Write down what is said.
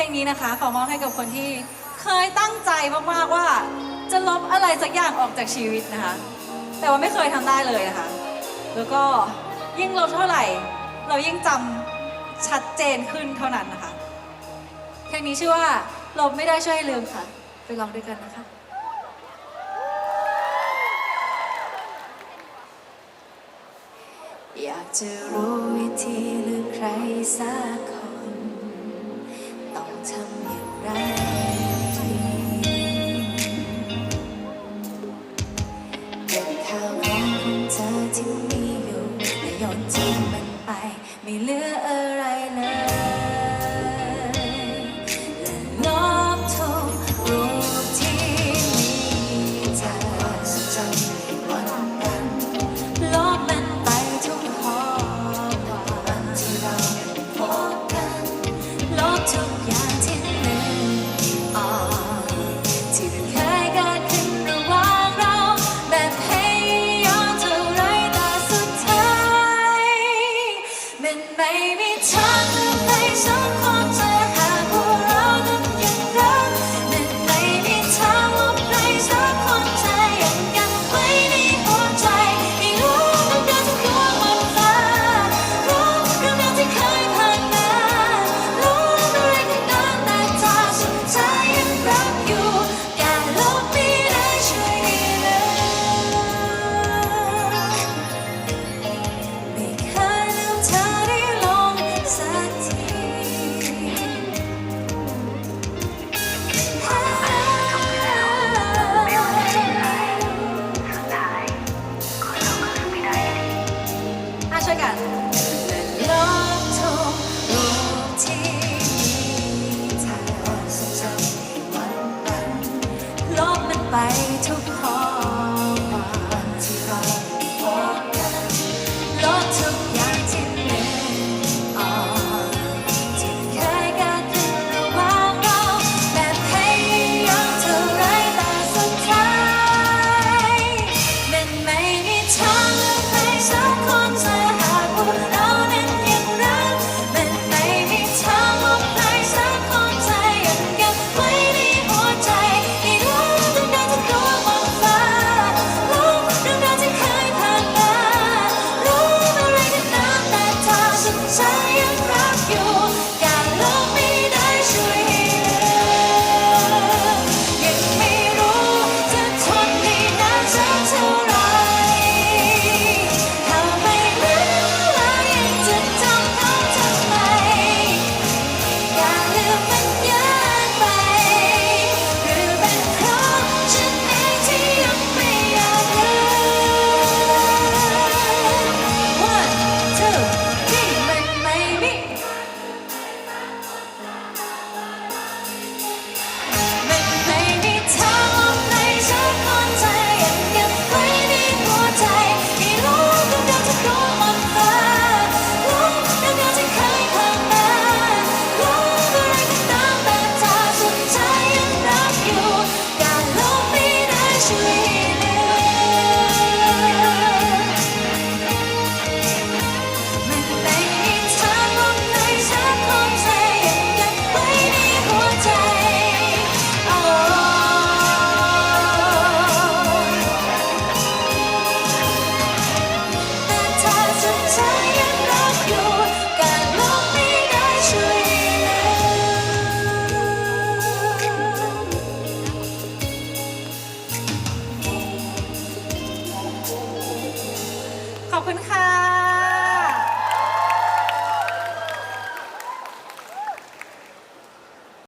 พลงนี้นะคะ ขอมอบให้กับคนที่เคยตั้งใจมากๆว่า จะลบอะไรสักอย่างออกจากชีวิตนะคะ แต่ว่าไม่เคยทำได้เลยนะคะ แล้วก็ยิ่งลบเท่าไหร่ เรายิ่งจำชัดเจนขึ้นเท่านั้นนะคะเพลงนี้ชื่อว่าลบไม่ได้ช่วยให้ลืมค่ะ ไปลองด้วยกันนะคะ อยากจะรู้วิธีหรือใครสัก ที่มีอยู่และโยนทิ้งไป ไม่เหลืออะไรเลย เนไปไม่ทันหรือไปสองความใจ ขอบคุณค่ะ